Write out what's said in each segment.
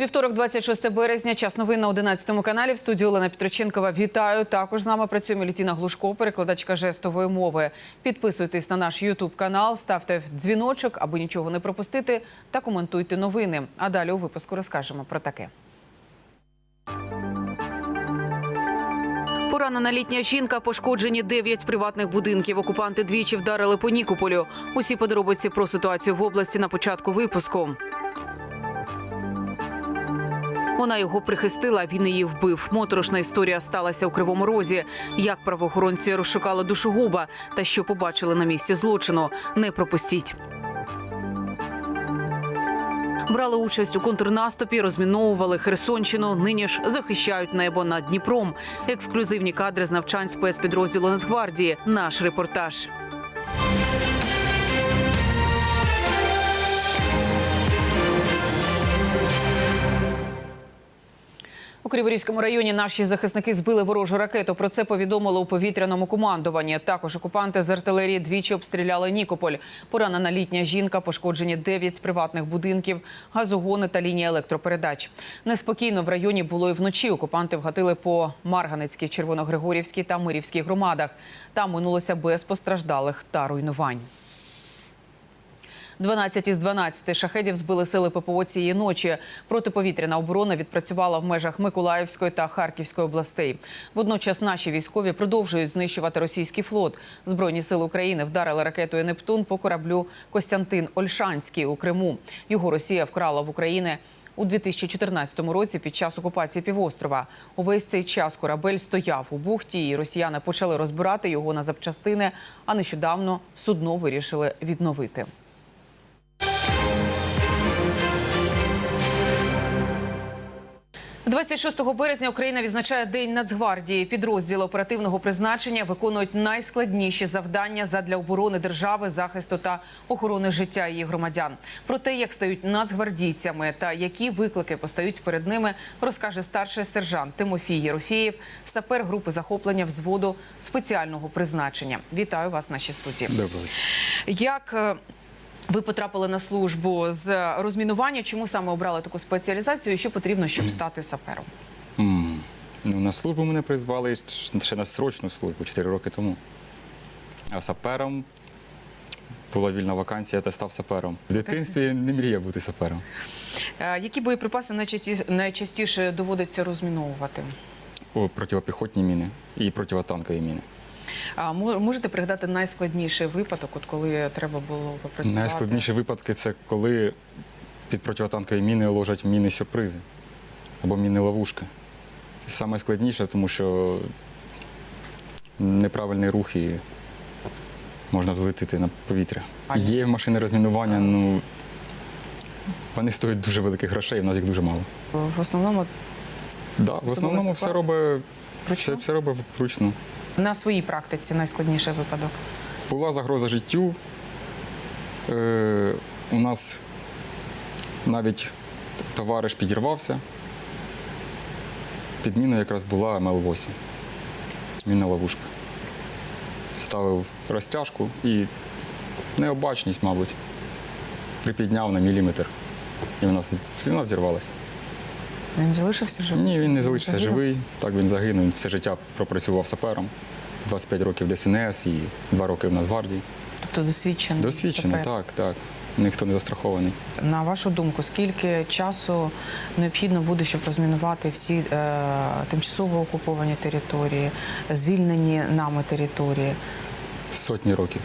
Вівторок, 26 березня, час новин на 11 каналі. В студії Олена Петроченкова. Вітаю. Також з нами працює Мілітіна Глушко, перекладачка жестової мови. Підписуйтесь на наш Ютуб канал, ставте дзвіночок, аби нічого не пропустити, та коментуйте новини. А далі у випуску розкажемо про таке. Поранена літня жінка, пошкоджені дев'ять приватних будинків. Окупанти двічі вдарили по Нікополю. Усі подробиці про ситуацію в області на початку випуску. Вона його прихистила, він її вбив. Моторошна історія сталася у Кривому Розі. Як правоохоронці розшукали душогуба та що побачили на місці злочину. Не пропустіть. Брали участь у контрнаступі, розміновували Херсонщину. Нині ж захищають небо над Дніпром. Ексклюзивні кадри з навчань спецпідрозділу Нацгвардії. Наш репортаж. Криворізькому районі наші захисники збили ворожу ракету. Про це повідомили у повітряному командуванні. Також окупанти з артилерії двічі обстріляли Нікополь. Поранена літня жінка, пошкоджені дев'ять з приватних будинків, газогони та лінії електропередач. Неспокійно в районі було і вночі. Окупанти вгатили по Марганецькій, Червоногригорівській та Мирівській громадах. Там минулося без постраждалих та руйнувань. 12 із 12 шахедів збили сили ППО цієї ночі. Протиповітряна оборона відпрацювала в межах Миколаївської та Харківської областей. Водночас наші військові продовжують знищувати російський флот. Збройні сили України вдарили ракетою Нептун по кораблю Костянтин Ольшанський у Криму. Його Росія вкрала в Україні. У 2014 році під час окупації півострова увесь цей час корабель стояв у бухті, і росіяни почали розбирати його на запчастини. А нещодавно судно вирішили відновити. – 26 березня Україна відзначає День Нацгвардії. Підрозділи оперативного призначення виконують найскладніші завдання задля оборони держави, захисту та охорони життя її громадян. Про те, як стають нацгвардійцями та які виклики постають перед ними, розкаже старший сержант Тимофій Єрофєєв, сапер групи захоплення взводу спеціального призначення. Вітаю вас в нашій студії. Доброго. Як е, ви потрапили на службу з розмінування? Чому саме обрали таку спеціалізацію? і Що потрібно, щоб стати сапером? Ну, на службу мене призвали ще на срочну службу 4 роки тому. А сапером була вільна вакансія, та став сапером. В дитинстві не мріяв бути сапером. Е, Які боєприпаси найчасті- найчастіше доводиться розміновувати? О, протипіхотні міни і противотанкові міни. А можете пригадати найскладніший випадок, от коли треба було попрацювати? Найскладніші випадки це коли під противотанкові міни ложать міни сюрпризи або міни ловушки. Саме складніше, тому що неправильний рух і можна взлетіти на повітря. Є машини розмінування, ну вони стоять дуже великих грошей, в нас їх дуже мало. В основному Да, в основному все робить все, все робить вручну. На своїй практиці найскладніший випадок. Була загроза життю. Е, у нас навіть товариш підірвався. Під міною якраз була МЛ-8. Мінна ловушка. Ставив розтяжку і необачність, мабуть, припідняв на міліметр. І вона, з- вона взірвалася. Він залишився живим? Ні, він не залишився живий. Так він загинув. Він все життя пропрацював сапером. 25 років ДСНС і 2 роки в Нацгвардії. Тобто досвідчений. Досвідчений, сапер. так, так. Ніхто не застрахований. На вашу думку, скільки часу необхідно буде, щоб розмінувати всі е, тимчасово окуповані території, звільнені нами території? Сотні років.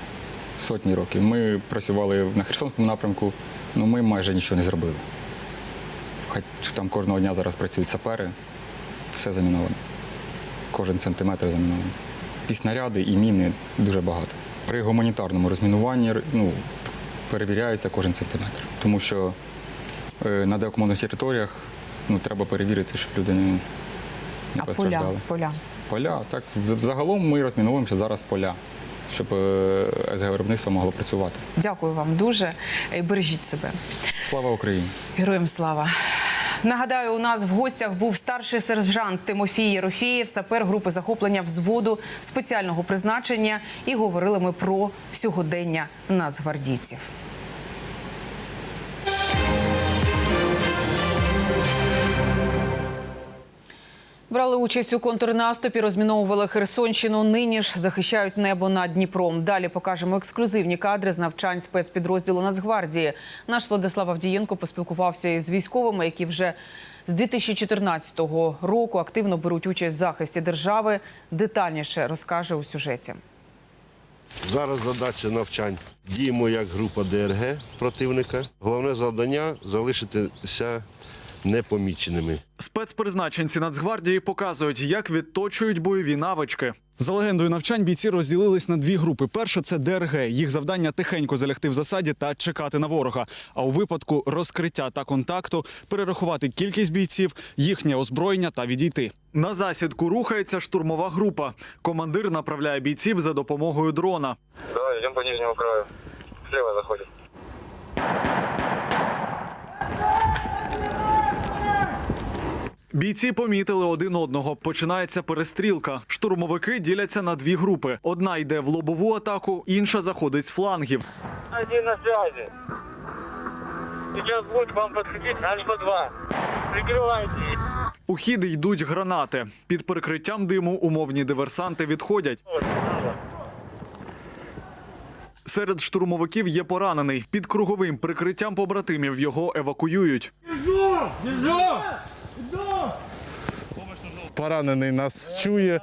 Сотні років. Ми працювали на Херсонському напрямку, ну ми майже нічого не зробили. Хоч там кожного дня зараз працюють сапери, все заміновано. Кожен сантиметр замінований. І снаряди, і міни дуже багато. При гуманітарному розмінуванні ну, перевіряється кожен сантиметр. Тому що е, на деокупованих територіях ну, треба перевірити, щоб люди не, не а постраждали. поля. Поля, так. Вз- Загалом ми розміновуємося зараз поля, щоб е, СГ виробництво могло працювати. Дякую вам дуже. Бережіть себе. Слава Україні! Героям слава. Нагадаю, у нас в гостях був старший сержант Тимофій Єрофієв, сапер групи захоплення взводу спеціального призначення. І говорили ми про сьогодення нацгвардійців. Брали участь у контрнаступі, розміновували Херсонщину. Нині ж захищають небо над Дніпром. Далі покажемо ексклюзивні кадри з навчань спецпідрозділу Нацгвардії. Наш Владислав Авдієнко поспілкувався із військовими, які вже з 2014 року активно беруть участь в захисті держави. Детальніше розкаже у сюжеті. Зараз задача навчань. Діємо як група ДРГ противника. Головне завдання залишитися непоміченими. Спецпризначенці Нацгвардії показують, як відточують бойові навички. За легендою навчань бійці розділились на дві групи. Перша це ДРГ. Їх завдання тихенько залягти в засаді та чекати на ворога. А у випадку розкриття та контакту перерахувати кількість бійців, їхнє озброєння та відійти. На засідку рухається штурмова група. Командир направляє бійців за допомогою дрона. Давай, идем по нижнему краю. Слева заходим. Бійці помітили один одного. Починається перестрілка. Штурмовики діляться на дві групи: одна йде в лобову атаку, інша заходить з флангів. Один на. Сейчас будет к вам подходить Альфа-2. Прикрывайте. У хід йдуть гранати. Під прикриттям диму умовні диверсанти відходять. Серед штурмовиків є поранений. Під круговим прикриттям побратимів його евакуюють. Поранений нас чує.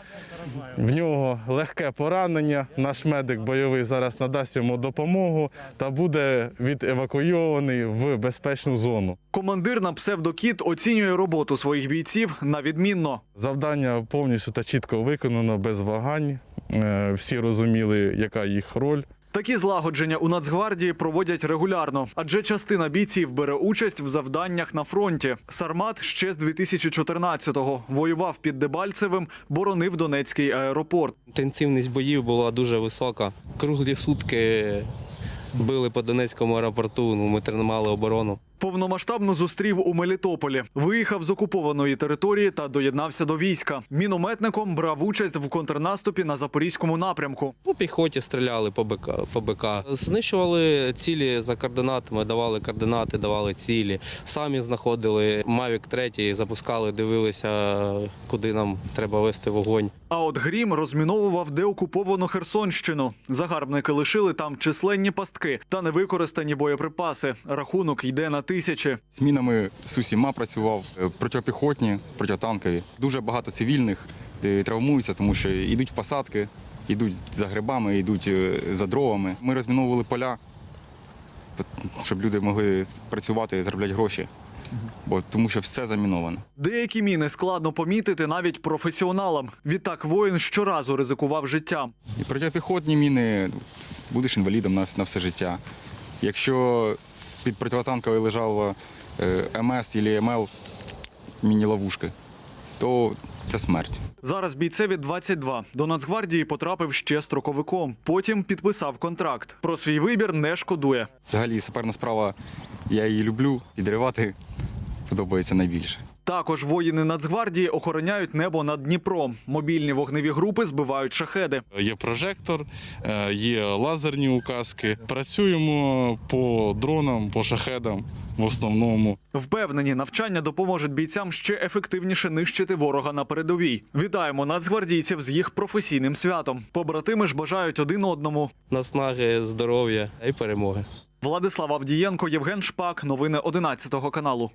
В нього легке поранення. Наш медик бойовий зараз надасть йому допомогу та буде відевакуйований в безпечну зону. Командир на псевдокіт оцінює роботу своїх бійців на відмінно. Завдання повністю та чітко виконано без вагань. Е, Всі розуміли, яка їх роль. Такі злагодження у Нацгвардії проводять регулярно, адже частина бійців бере участь в завданнях на фронті. Сармат ще з 2014-го воював під Дебальцевим, боронив Донецький аеропорт. Інтенсивність боїв була дуже висока. Круглі сутки били по Донецькому аеропорту, ну, ми тримали оборону. Повномасштабно зустрів у Мелітополі. Виїхав з окупованої території та доєднався до війська. Мінометником брав участь в контрнаступі на запорізькому напрямку. По піхоті стріляли по БК. По БК. Знищували цілі за координатами, давали координати, давали цілі. Самі знаходили Мавік 3, запускали, дивилися, куди нам треба вести вогонь. А от Грім розміновував деокуповану Херсонщину. Загарбники лишили там численні пастки та невикористані боєприпаси. Рахунок йде на тисячі. Змінами з усіма працював е, протипіхотні, протитанкові. Дуже багато цивільних е, травмуються, тому що йдуть посадки, йдуть за грибами, йдуть е, за дровами. Ми розміновували поля, щоб люди могли працювати і заробляти гроші, бо тому що все заміновано. Деякі міни складно помітити навіть професіоналам. Відтак воїн щоразу ризикував життям. І протипіхотні міни будеш інвалідом на, на все життя. Якщо під противотанковою лежало е, МС або МЛ міні-ловушки, то це смерть. Зараз бійцеві 22. До Нацгвардії потрапив ще строковиком. Потім підписав контракт. Про свій вибір не шкодує. Взагалі саперна справа, я її люблю, підривати подобається найбільше. Також воїни Нацгвардії охороняють небо над Дніпром. Мобільні вогневі групи збивають шахеди. Є прожектор, е, є лазерні указки. Працюємо по дронам, по шахедам в основному. Впевнені, навчання допоможуть бійцям ще ефективніше нищити ворога на передовій. Вітаємо нацгвардійців з їх професійним святом. Побратими ж бажають один одному. Наснаги, здоров'я і перемоги. Владислав Авдієнко, Євген Шпак. Новини 11 каналу.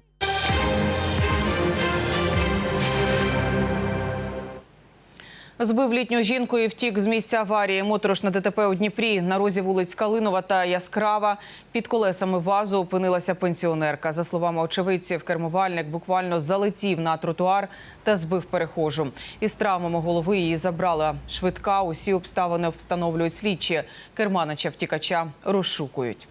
Збив літню жінку і втік з місця аварії. Моторошне ДТП у Дніпрі. На розі вулиць Калинова та Яскрава. Під колесами вазу опинилася пенсіонерка. За словами очевидців, кермувальник буквально залетів на тротуар та збив перехожу. Із травмами голови її забрала швидка. Усі обставини встановлюють слідчі. Керманича втікача розшукують.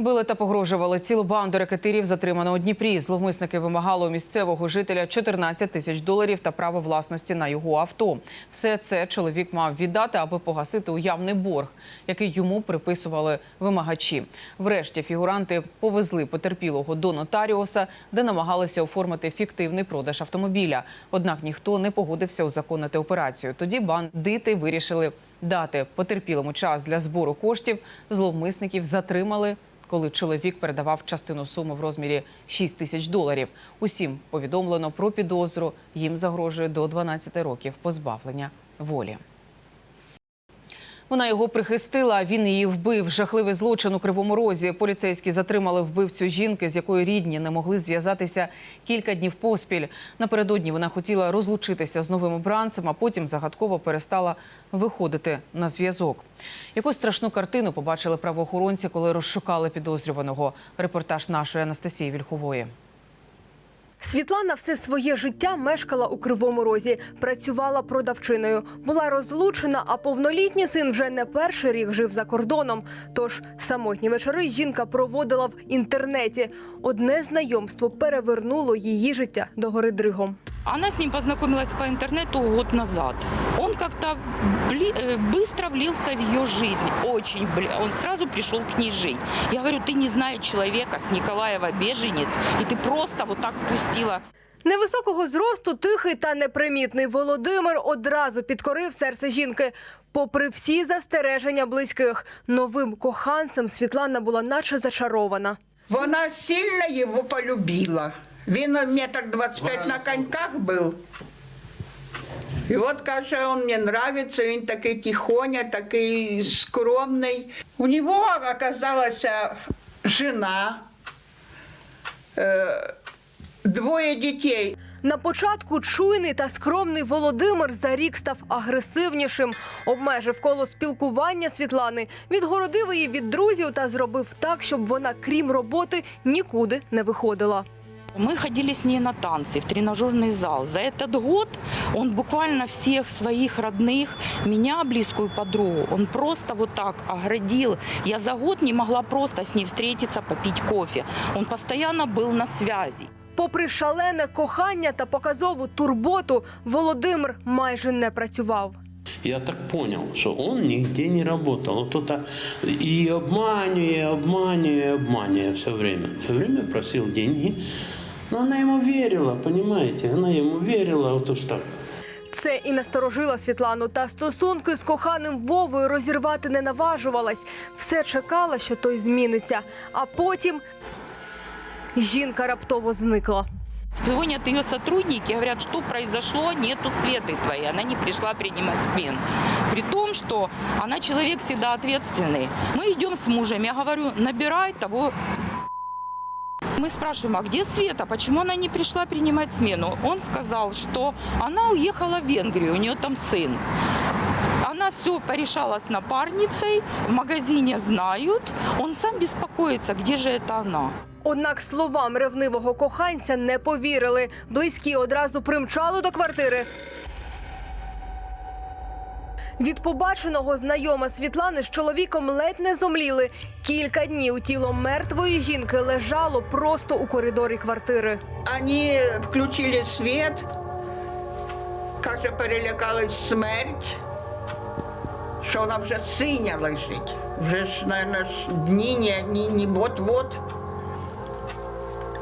Били та погрожували цілу банду рекетирів затримано у Дніпрі. Зловмисники вимагали у місцевого жителя 14 тисяч доларів та право власності на його авто. Все це чоловік мав віддати, аби погасити уявний борг, який йому приписували вимагачі. Врешті фігуранти повезли потерпілого до нотаріуса, де намагалися оформити фіктивний продаж автомобіля. Однак ніхто не погодився узаконити операцію. Тоді бандити вирішили дати потерпілому час для збору коштів. Зловмисників затримали коли чоловік передавав частину суми в розмірі 6 тисяч доларів. Усім повідомлено про підозру. Їм загрожує до 12 років позбавлення волі. Вона його прихистила, а він її вбив. Жахливий злочин у Кривому Розі. Поліцейські затримали вбивцю жінки, з якою рідні не могли зв'язатися кілька днів поспіль. Напередодні вона хотіла розлучитися з новим обранцем, а потім загадково перестала виходити на зв'язок. Якусь страшну картину побачили правоохоронці, коли розшукали підозрюваного. Репортаж нашої Анастасії Вільхової. Світлана все своє життя мешкала у Кривому Розі, працювала продавчиною, була розлучена, а повнолітній син вже не перший рік жив за кордоном. Тож самотні вечори жінка проводила в інтернеті. Одне знайомство перевернуло її життя до гори дригом. Она с ним познакомилась по интернету год назад. Он как-то бли- э, быстро влился в ее жизнь, очень. бли- Он сразу пришел к ней жить. Я говорю, ты не знаешь человека с Николаева беженец, и ты просто вот так пустила. Невисокого зросту, тихий та непримітний Володимир одразу підкорив серце жінки. Попри всі застереження близьких, новим коханцем Світлана була наче зачарована. Вона сильно його полюбила. Він метр двадцять п'ять на коньках був. І от каже, він мені нравиться, він такий тихоня, такий скромний. У нього оказалася жена, е, двоє дітей. На початку чуйний та скромний Володимир за рік став агресивнішим, обмежив коло спілкування Світлани, відгородив її від друзів та зробив так, щоб вона, крім роботи, нікуди не виходила. Мы ходили с ней на танцы в тренажерный зал. За этот год он буквально всех своих родных, меня, близкую подругу, он просто вот так оградил. Я за год не могла просто с ней встретиться, попить кофе. Он постоянно был на связи. Попри шалене кохання та показову турботу, Володимир майже не працював. Я так понял, что он нигде не работал. Вот это и обманывая, обманывая, обманывая все время. Все время просил деньги. Но она ему верила, понимаете? Она ему верила, вот уж так. Це і насторожила Світлану, та стосунки з коханим Вовою розірвати не наважувалась. Все чекала, що той зміниться. А потім жінка раптово зникла. Звонят ее сотрудники, говорят, что произошло, нету Светы твоей, она не пришла принимать смен. При том, что она человек всегда ответственный. Мы идем с мужем, я говорю, набирай того мы спрашиваем, а где Света? Почему она не пришла принимать смену? Он сказал, что она уехала в Венгрию, у нее там сын. Она все порешала с напарницей, в магазине знают. Он сам беспокоится, где же это она. Однак словам ревнивого коханця не повірили. Близькі одразу примчали до квартири. Від побаченого знайома Світлани з чоловіком ледь не зомліли. Кілька днів тіло мертвої жінки лежало просто у коридорі квартири. Вони включили світ, каже, перелякались смерть, що вона вже синя лежить. Вже ж, мабуть, дні, не, не, не вот-вот.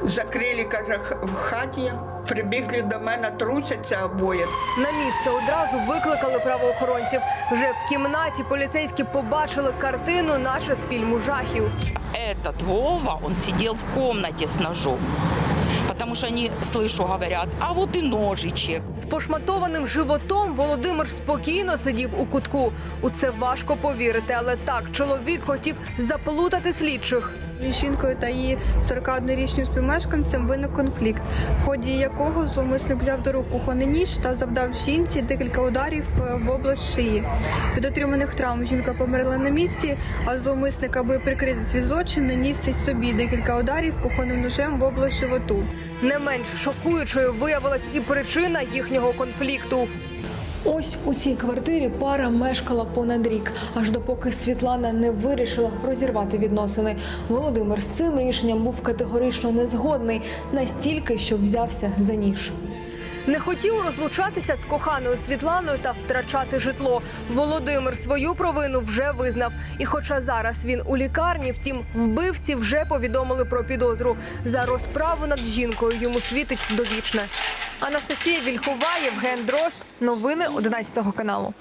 Закрили, каже, в хаті, прибігли до мене, трусяться обоє. На місце одразу викликали правоохоронців. Вже в кімнаті поліцейські побачили картину, наче з фільму жахів. Этот Вова, он сидел в комнате с ножом. Потому что они, слышу, говорят, а вот и ножичек. З пошматованим животом Володимир спокійно сидів у кутку. У це важко повірити, але так чоловік хотів заплутати слідчих. Між жінкою та її 41-річним співмешканцем виник конфлікт, в ході якого зловмисник взяв до рук кухонний ніж та завдав жінці декілька ударів е, в область шиї. Від отриманих травм жінка померла на місці, а зловмисник, аби прикрити свій злочин, наніс собі декілька ударів кухонним ножем в область животу. Не менш шокуючою виявилась і причина їхнього конфлікту. Ось у цій квартирі пара мешкала понад рік, аж допоки Світлана не вирішила розірвати відносини. Володимир з цим рішенням був категорично незгодний, настільки, що взявся за ніж. Не хотів розлучатися з коханою Світланою та втрачати житло. Володимир свою провину вже визнав. І хоча зараз він у лікарні, втім, вбивці вже повідомили про підозру. За розправу над жінкою йому світить довічне. Анастасія Вільхова, Євген Дрозд. Новини 11 каналу.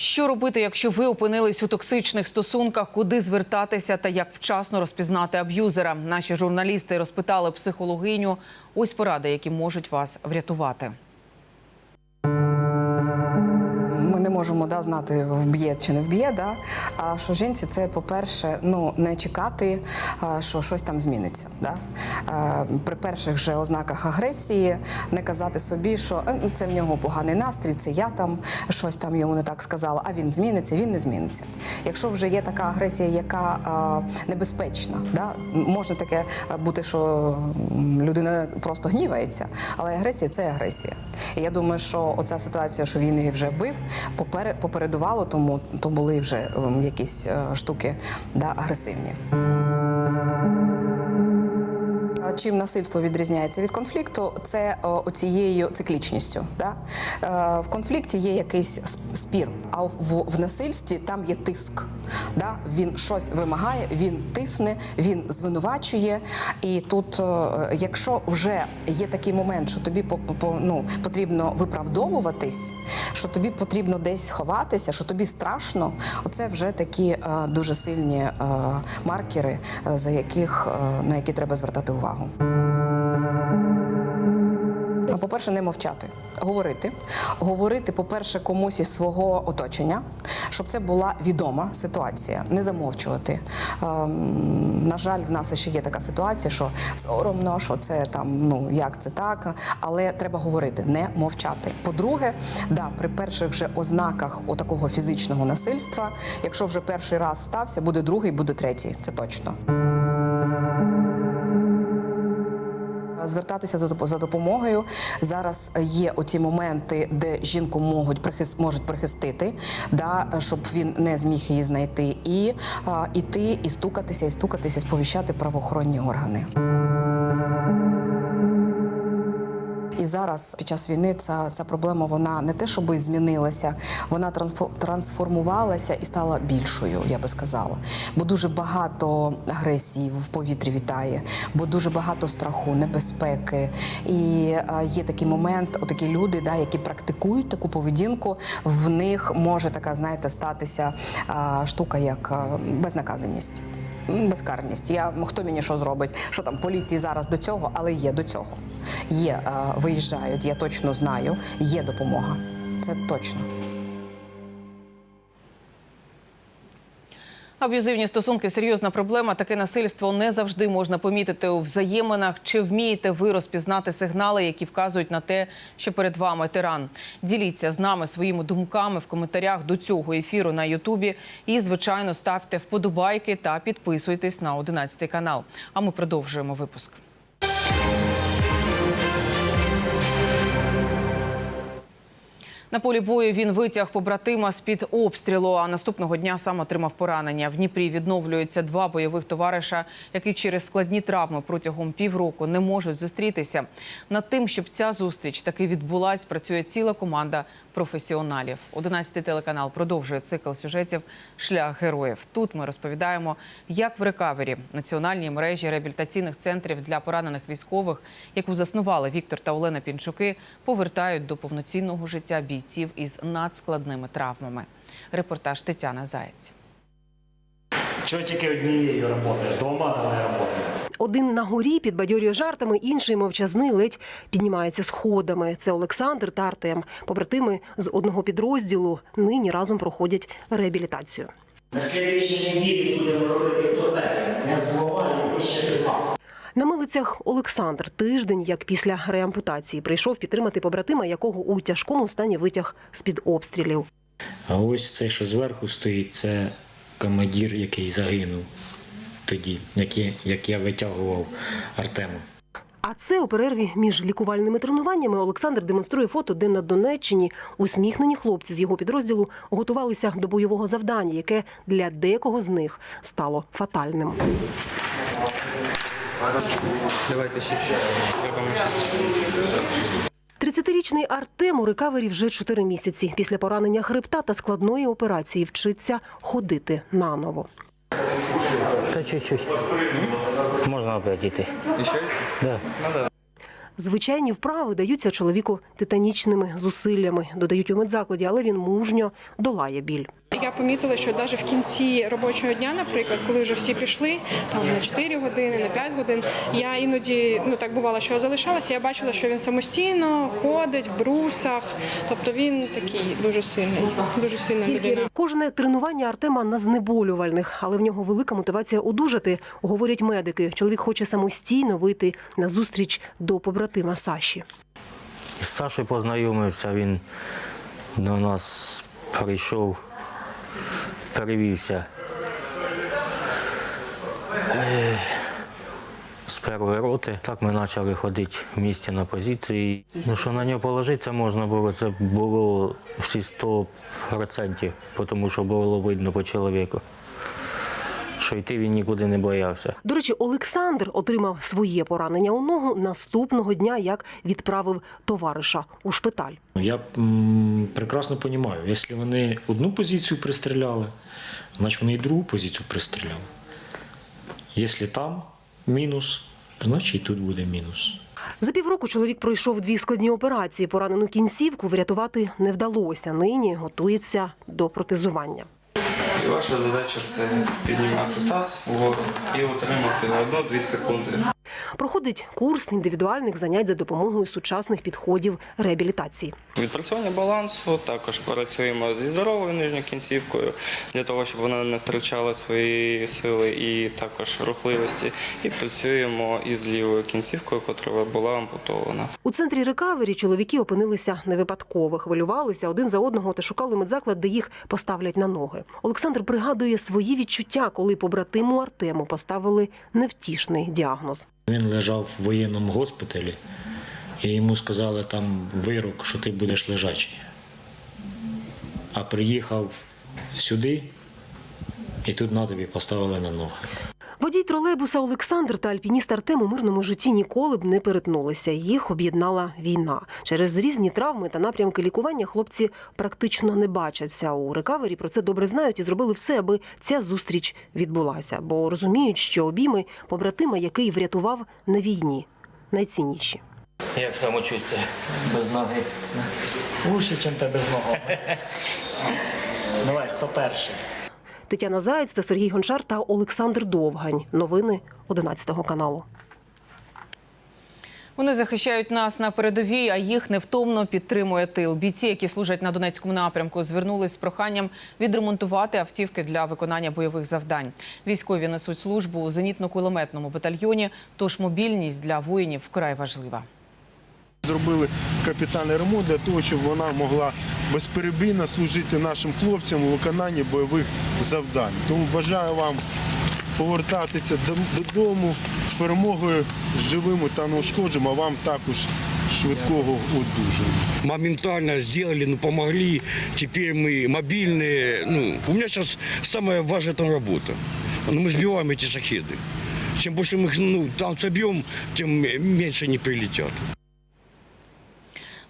Що робити, якщо ви опинились у токсичних стосунках, куди звертатися та як вчасно розпізнати аб'юзера? Наші журналісти розпитали психологиню. Ось поради, які можуть вас врятувати. Можемо да, знати, вб'є чи не вб'є. Да? А що жінці це, по-перше, ну не чекати, що щось там зміниться. Да? При перших же ознаках агресії не казати собі, що «Е, це в нього поганий настрій, це я там щось там йому не так сказала, а він зміниться, він не зміниться. Якщо вже є така агресія, яка небезпечна, да? можна таке бути, що людина просто гнівається, але агресія це агресія. І я думаю, що оця ситуація, що він її вже бив, попередувало тому, то були вже ем, якісь е, штуки да, агресивні. Чим насильство відрізняється від конфлікту, це цією оцією циклічністю. Да? Е, в конфлікті є якийсь спір, а в, в насильстві там є тиск. Да? Він щось вимагає, він тисне, він звинувачує. І тут, е, якщо вже є такий момент, що тобі по, ну, потрібно виправдовуватись, що тобі потрібно десь ховатися, що тобі страшно, оце вже такі е, дуже сильні е, маркери, за яких, на які треба звертати увагу. По-перше, не мовчати, говорити. Говорити, по-перше, комусь із свого оточення, щоб це була відома ситуація, не замовчувати. Ем, на жаль, в нас ще є така ситуація, що соромно, що це там, ну як це так, але треба говорити, не мовчати. По-друге, да, при перших же ознаках такого фізичного насильства, якщо вже перший раз стався, буде другий, буде третій. Це точно. Звертатися за доп- допомогою зараз є оці моменти, де жінку можуть прихис, можуть прихистити, да, щоб він не зміг її знайти, і іти і стукатися, і стукатися, сповіщати правоохоронні органи. І зараз під час війни ця, ця проблема вона не те, щоб змінилася, вона трансфо- трансформувалася і стала більшою, я би сказала. Бо дуже багато агресії в повітрі вітає, бо дуже багато страху, небезпеки. І е, є такий момент, отакі люди, да, які практикують таку поведінку, в них може така, знаєте, статися а, штука, як а, безнаказаність. Безкарність. Я хто мені що зробить? Що там поліції зараз до цього, але є до цього. Є е, виїжджають, я точно знаю. Є допомога. Це точно. Аб'юзивні стосунки серйозна проблема. Таке насильство не завжди можна помітити у взаєминах. Чи вмієте ви розпізнати сигнали, які вказують на те, що перед вами тиран? Діліться з нами своїми думками в коментарях до цього ефіру на Ютубі. І, звичайно, ставте вподобайки та підписуйтесь на 11 канал. А ми продовжуємо випуск. На полі бою він витяг побратима з під обстрілу. А наступного дня сам отримав поранення. В Дніпрі відновлюються два бойових товариша, які через складні травми протягом півроку не можуть зустрітися. Над тим, щоб ця зустріч таки відбулась, працює ціла команда професіоналів. 11 телеканал продовжує цикл сюжетів Шлях героїв. Тут ми розповідаємо, як в рекавері національній мережі реабілітаційних центрів для поранених військових, яку заснували Віктор та Олена Пінчуки, повертають до повноцінного життя бійців із надскладними травмами. Репортаж Тетяна Заєць. Чого тільки однією роботи, двома та не. Один на горі підбадьорює жартами, інший мовчазний ледь піднімається сходами. Це Олександр та Артем. Побратими з одного підрозділу нині разом проходять реабілітацію. На слідчій неділі будемо робити турнети. Не забувай, вище типа. На милицях Олександр тиждень, як після реампутації, прийшов підтримати побратима, якого у тяжкому стані витяг з під обстрілів. А ось цей, що зверху стоїть, це командир, який загинув тоді, який, як я витягував Артема. А це у перерві між лікувальними тренуваннями Олександр демонструє фото, де на Донеччині усміхнені хлопці з його підрозділу готувалися до бойового завдання, яке для декого з них стало фатальним. Давайте шість. Шість. 30-річний Артем у рекавері вже 4 місяці. Після поранення хребта та складної операції вчиться ходити наново. Та чуть-чуть. Можна опять йти. Ще? Ну, да. звичайні вправи даються чоловіку титанічними зусиллями, додають у медзакладі, але він мужньо долає біль. Я помітила, що навіть в кінці робочого дня, наприклад, коли вже всі пішли там на 4 години, на 5 годин, я іноді ну так бувало, що залишалася. Я бачила, що він самостійно ходить в брусах. Тобто він такий дуже сильний, дуже сильна людина. Кожне тренування Артема на знеболювальних, але в нього велика мотивація одужати, говорять медики. Чоловік хоче самостійно вийти на зустріч до побратима Саші. З Сашою познайомився, він до нас прийшов, перевівся е, з першої роти. Так ми почали ходити в місті на позиції. Ну, що на нього положитися можна було, це було всі 100%, тому що було видно по чоловіку, що йти він нікуди не боявся. До речі, Олександр отримав своє поранення у ногу наступного дня, як відправив товариша у шпиталь. Я м, прекрасно розумію, якщо вони одну позицію пристріляли, значить вони і другу позицію пристріляли. Якщо там мінус, значить і тут буде мінус. За півроку чоловік пройшов дві складні операції. Поранену кінцівку врятувати не вдалося. Нині готується до протезування. І ваша задача це піднімати таз вгору і отримати на 1-2 секунди. Проходить курс індивідуальних занять за допомогою сучасних підходів реабілітації. Відпрацювання балансу, також працюємо зі здоровою нижньою кінцівкою для того, щоб вона не втрачала свої сили і також рухливості. І працюємо із лівою кінцівкою, яка була ампутована. У центрі рекавері чоловіки опинилися не випадково, хвилювалися один за одного та шукали медзаклад, де їх поставлять на ноги. Олександр пригадує свої відчуття, коли побратиму Артему поставили невтішний діагноз. Він лежав в воєнному госпіталі, і йому сказали там вирок, що ти будеш лежачий. А приїхав сюди, і тут на тобі поставили на ноги. Водій тролейбуса Олександр та альпініст Артем у мирному житті ніколи б не перетнулися. Їх об'єднала війна. Через різні травми та напрямки лікування хлопці практично не бачаться. У рекавері про це добре знають і зробили все, аби ця зустріч відбулася, бо розуміють, що обійми побратима, який врятував на війні, найцінніші. Як самочуття без ноги? Лучше, ніж ти без ноги. Давай, хто перший? Тетяна Заєць та Сергій Гончар та Олександр Довгань. Новини 11 каналу. Вони захищають нас на передовій, а їх невтомно підтримує тил. Бійці, які служать на Донецькому напрямку, звернулись з проханням відремонтувати автівки для виконання бойових завдань. Військові несуть службу у зенітно-кулеметному батальйоні, тож мобільність для воїнів вкрай важлива Зробили капітальний ремонт для того, щоб вона могла безперебійно служити нашим хлопцям у виконанні бойових завдань. Тому бажаю вам повертатися до- додому з перемогою живими та неушкодженими, а вам також швидкого одужання. моментально сделали, ну, помогли. Теперь мы мобильные. Ну, у меня сейчас самая важная там работа. Ну, мы сбиваем эти шахеды. Чем больше мы их ну, там собьем, тем меньше они прилетят.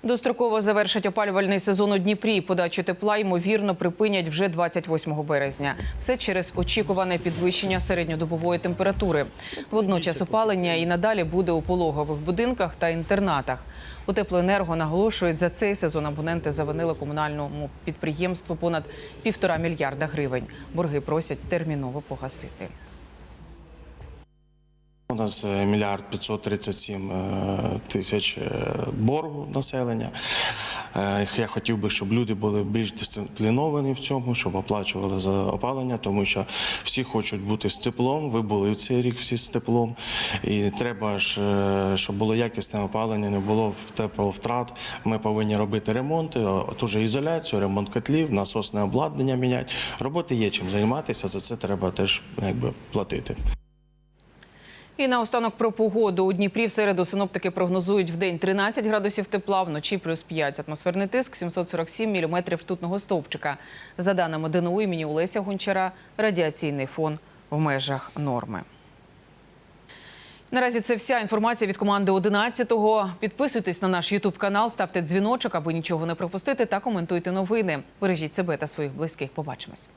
Достроково завершать опалювальний сезон у Дніпрі. Подачу тепла ймовірно припинять вже 28 березня. Все через очікуване підвищення середньодобової температури. Водночас опалення і надалі буде у пологових будинках та інтернатах. У теплоенерго наголошують, за цей сезон абоненти завинили комунальному підприємству понад півтора мільярда гривень. Борги просять терміново погасити. У нас е, мільярд 537 е, тисяч е, боргу населення. Я хотів би, щоб люди були більш дисципліновані в цьому, щоб оплачували за опалення, тому що всі хочуть бути з теплом. Ви були в цей рік всі з теплом. І треба ж, щоб було якісне опалення, не було тепловтрат. Ми повинні робити ремонти, ту же ізоляцію, ремонт котлів, насосне обладнання міняти. Роботи є чим займатися, за це треба теж якби платити. І наостанок про погоду. У Дніпрі в середу синоптики прогнозують в день 13 градусів тепла, вночі плюс 5. Атмосферний тиск 747 міліметрів ртутного стовпчика. За даними ДНУ імені Олеся Гончара, радіаційний фон в межах норми. Наразі це вся інформація від команди 11-го. Підписуйтесь на наш Ютуб канал, ставте дзвіночок, аби нічого не пропустити, та коментуйте новини. Бережіть себе та своїх близьких. Побачимось.